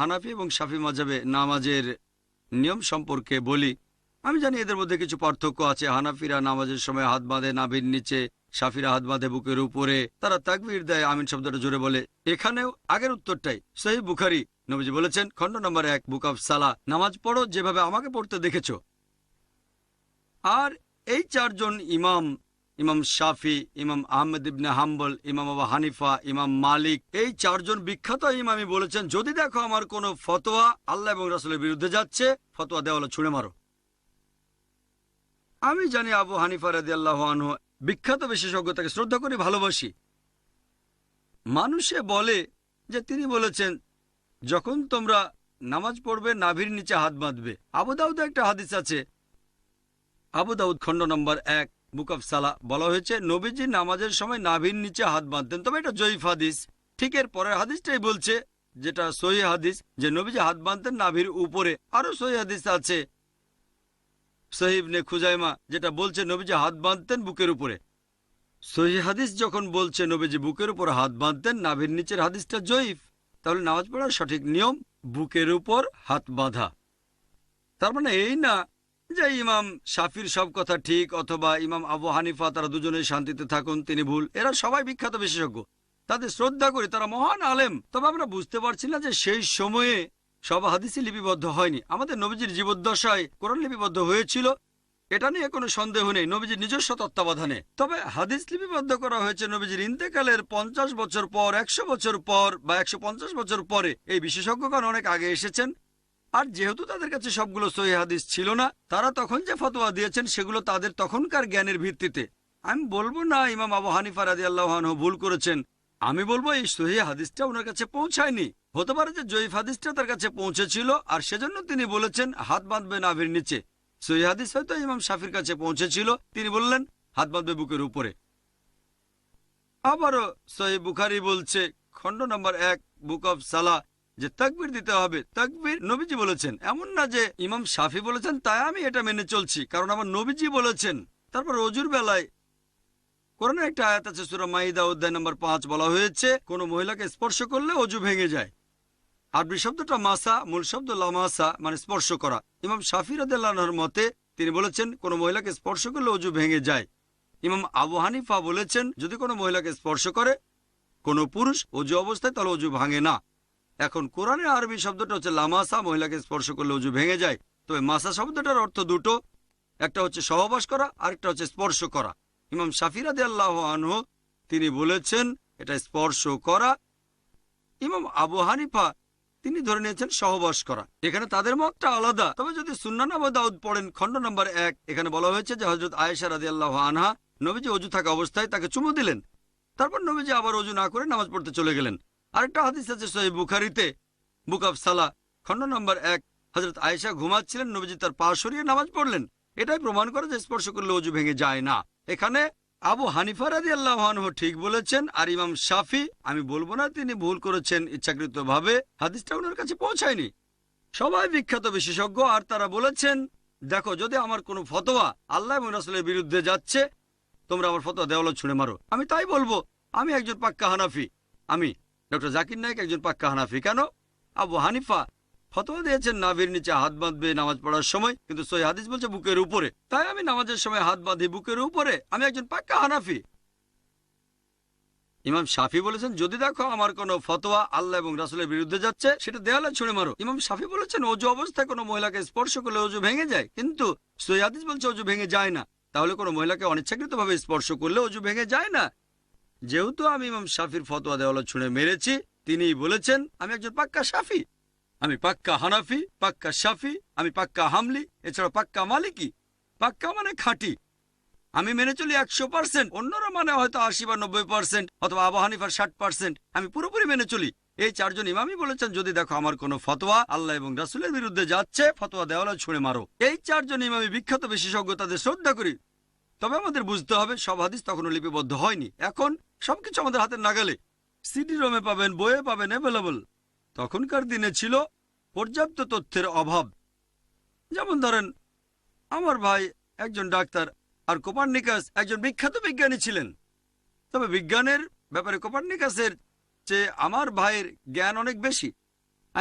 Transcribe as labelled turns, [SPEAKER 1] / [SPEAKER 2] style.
[SPEAKER 1] হানাফি এবং শাফি মাঝাবে নামাজের নিয়ম সম্পর্কে বলি। আমি জানি এদের মধ্যে কিছু পার্থক্য আছে। হানাফিরা নামাজের সময় হাত বাঁধে, নাভির নিচে সাফিরা হাত বাঁধে বুকের উপরে। তারা তাকবির দেয়, আমিন শব্দটা জোরে বলে। এখানেও আগের উত্তরটাই। সহি বুখারি নবীজি বলেছেন, খণ্ড নম্বর এক, বুক অফ সালা, নামাজ পড়ো যেভাবে আমাকে পড়তে দেখেছ। আর এই চারজন ইমাম ইমাম শাফি, ইমাম আহমেদ ইবনে হাম্বল, ইমাম আবা হানিফা, ইমাম মালিক, এই চারজন বিখ্যাত ইমামি বলেছেন, যদি দেখো আমার কোনো ফতোয়া আল্লাহ এবং রাসুলের বিরুদ্ধে যাচ্ছে, ফতোয়া দেওয়ালে ছুঁড়ে মারো। আমি জানি আবু হানিফা রাদি আল্লাহ বিখ্যাত বিশেষজ্ঞ, তাকে শ্রদ্ধা করি, ভালোবাসি। মানুষে বলে যে, তিনি বলেছেন, যখন তোমরা নামাজ পড়বে, নাভির নিচে হাত বাঁধবে। আবু দাউদে একটা হাদিস আছে, আবু দাউদ খণ্ড নম্বর এক অফ সালা বলা হয়েছে, নবীজি নামাজের সময় নাভির নিচে হাত বাঁধতেন। তবে এটা জয়ীফ হাদিস। ঠিক এর পরের হাদিসটাই বলছে, যেটা সহি হাদিস, যে নবীজি হাত বাঁধতেন নাভির উপরে। আরও সহি হাদিস আছে সহিব নে খুজাইমা, যেটা বলছে নবীজি হাত বাঁধতেন বুকের উপরে। সহি হাদিস যখন বলছে নবীজি বুকের উপর হাত বাঁধতেন, নাভির নিচের হাদিসটা জয়ীফ। তাহলে নামাজ পড়ার সঠিক নিয়ম, বুকের উপর হাত বাঁধা। তার মানে এই না যে ইমাম শাফির সব কথা ঠিক অথবা ইমাম আবু হানিফা তারা দুজনেই শান্তিতে থাকুন, তিনি ভুল। এরা সবাই বিখ্যাত বিশেষজ্ঞ। তাদের শ্রদ্ধা করি, তারা মহান আলেম। তবে আমরা বুঝতে পারছি না যে সেই সময়ে সব হাদিসই লিপিবদ্ধ হয়নি। আমাদের নবীজির জীবদ্দশায় কোরআন লিপিবদ্ধ হয়েছিল। এটা নিয়ে কোনো সন্দেহ নেই। নবীজির নিজস্ব তত্ত্বাবধানে। তবে হাদিস লিপিবদ্ধ করা হয়েছে নবীজির ইন্তেকালের পঞ্চাশ বছর পর, একশো বছর পর বা একশো পঞ্চাশ বছর পরে। এই বিশেষজ্ঞগণ অনেক আগে এসেছেন। আর যেহেতু তাদের কাছে সবগুলো সহি হাদিস ছিল না, তারা তখন যে ফতোয়া দিয়েছেন সেগুলো তাদের তখনকার জ্ঞানের ভিত্তিতে। আমি বলব না ইমাম আবু হানিফা রাজি আল্লাহান ভুল করেছেন। আমি বলব এই সহি হাদিসটা ওনার কাছে পৌঁছায়নি। হতে পারে যে জয়ীফ হাদিসটা তার কাছে পৌঁছেছিল আর সেজন্য তিনি বলেছেন, হাত বাঁধবে নাভির নিচে। সহি হাদিস হয়তো ইমাম শাফির কাছে পৌঁছেছিল, তিনি বললেন, হাত বাঁধবে বুকের উপরে। আবারও সহি বুখারি বলছে, খণ্ড নম্বর এক, বুক অফ সালা যে তাকবির দিতে হবে। তাকবির নবীজি বলেছেন। এমন না যে ইমাম শাফি বলেছেন, তাই আমি এটা মেনে চলছি। কারণ আমার নবীজি বলেছেন। তারপর অজুর বেলায় কোরআনের একটা আয়াত আছে, সুরা মাইদা, অধ্যায় নম্বর পাঁচ বলা হয়েছে, কোনো মহিলাকে স্পর্শ করলে অজু ভেঙে যায়। আরবি শব্দটা মাসা, মূল শব্দ লামাসা মানে স্পর্শ করা। ইমাম শাফি রাদের মতে তিনি বলেছেন, কোনো মহিলাকে স্পর্শ করলে অজু ভেঙে যায়। ইমাম আবু হানিফা বলেছেন, যদি কোনো মহিলাকে স্পর্শ করে কোনো পুরুষ অজু অবস্থায়, তাহলে অজু ভাঙে না। এখন কোরআনের আরবি শব্দটা হচ্ছে লামাসা, মহিলাকে স্পর্শ করলে উজু ভেঙে যায়। তবে মাসা শব্দটার অর্থ দুটো। একটা হচ্ছে সহবাস করা, আরেকটা হচ্ছে স্পর্শ করা। ইমাম শাফিরাদে আল্লাহ আনহ, তিনি বলেছেন, এটা স্পর্শ করা। ইমাম আবু হানিফা, তিনি ধরে নিয়েছেন সহবাস করা। এখানে তাদের মতটা আলাদা। তবে যদি সুন্নান আবু দাউদ পড়েন, খণ্ড নম্বর এক, এখানে বলা হয়েছে যে হজরত আয়েশা রাদি আল্লাহ আনহা, নবীজি অজু থাকা অবস্থায় তাকে চুমু দিলেন। তারপর নবীজি আবার অজু না করে নামাজ পড়তে চলে গেলেন। আরেকটা হাদিস আছে সহি বুখারিতে। বুক অফ সালা, খণ্ড নম্বর এক। হজরত আয়েশা ঘুমাচ্ছিলেন, নবীজি তার পা সরিয়ে নামাজ পড়লেন। এটাই প্রমাণ করে যে স্পর্শ করলে অজু ভেঙে যায় না। এখানে আবু হানিফা রাজি আল্লাহ ঠিক বলেছেন, আর ইমাম শাফি, আমি বলব না তিনি ভুল করেছেন ইচ্ছাকৃত ভাবে হাদিসটা ওনার কাছে পৌঁছায়নি। সবাই বিখ্যাত বিশেষজ্ঞ, আর তারা বলেছেন, দেখো, যদি আমার কোনো ফতোয়া আল্লাহ রাসুলের বিরুদ্ধে যাচ্ছে, তোমরা আমার ফতোয়া দেওয়ালো ছুঁড়ে মারো। আমি তাই বলব, আমি একজন পাক্কা হানাফি। আমি ডক্টর জাকির নায়ক একজন পাক্কা হানাফি, কেন? আবু হানিফা ফতোয়া দিয়েছেন, নাভির নিচে হাত বাঁধবে নামাজ পড়ার সময়, কিন্তু সই হাদিস বলছে বুকের উপরে। তাই আমি নামাজের সময় হাত বাঁধি বুকের উপরে, আমি একজন পাক্কা হানাফি। ইমাম শাফি বলেছেন, যদি দেখো আমার কোনো ফতোয়া আল্লাহ এবং রাসুলের বিরুদ্ধে যাচ্ছে, সেটা দেয়ালে ছুঁড়ে মারো। ইমাম শাফি বলেছেন, অজু অবস্থায় কোনো মহিলাকে স্পর্শ করলে অজু ভেঙে যায়, কিন্তু সই হাদিস বলছে অজু ভেঙে যায় না। তাহলে কোনো মহিলাকে অনিচ্ছাকৃত ভাবে স্পর্শ করলে অজু ভেঙে যায় না। যেহেতু আমি ইমাম শাফির ফতোয়া দেওয়ালা ছুঁড়ে মেরেছি তিনি বলেছেন, আমি একজন পাক্কা শাফি। আমি পাক্কা হানাফি, পাক্কা শাফি, আমি পাক্কা হামলি এছাড়া পাক্কা মালিকি। পাক্কা মানে খাঁটি। আমি মেনে চলি একশো পার্সেন্ট, অন্যরা মানে হয়তো আশি বা নব্বই পার্সেন্ট অথবা আবু হানিফার ষাট পার্সেন্ট। আমি পুরোপুরি মেনে চলি। এই চারজন ইমামই বলেছেন, যদি দেখো আমার কোনো ফতোয়া, আল্লাহ এবং রাসুলের বিরুদ্ধে যাচ্ছে, ফতোয়া দেওয়ালা ছুঁড়ে মারো। এই চারজন ইমামি বিখ্যাত বিশেষজ্ঞ তাদের শ্রদ্ধা করি। তবে আমাদের বুঝতে হবে সব হাদিস তখনও লিপিবদ্ধ হয়নি। এখন সবকিছু আমাদের হাতের নাগালে। সিডি রোমে পাবেন, বইয়ে পাবেন অ্যাভেলেবল তখনকার দিনে ছিল পর্যাপ্ত তথ্যের অভাব। যেমন ধরেন, আমার ভাই একজন ডাক্তার আর কোপার্নিকাস একজন বিখ্যাত বিজ্ঞানী ছিলেন। তবে বিজ্ঞানের ব্যাপারে কোপার্নিকাসের চেয়ে আমার ভাইয়ের জ্ঞান অনেক বেশি।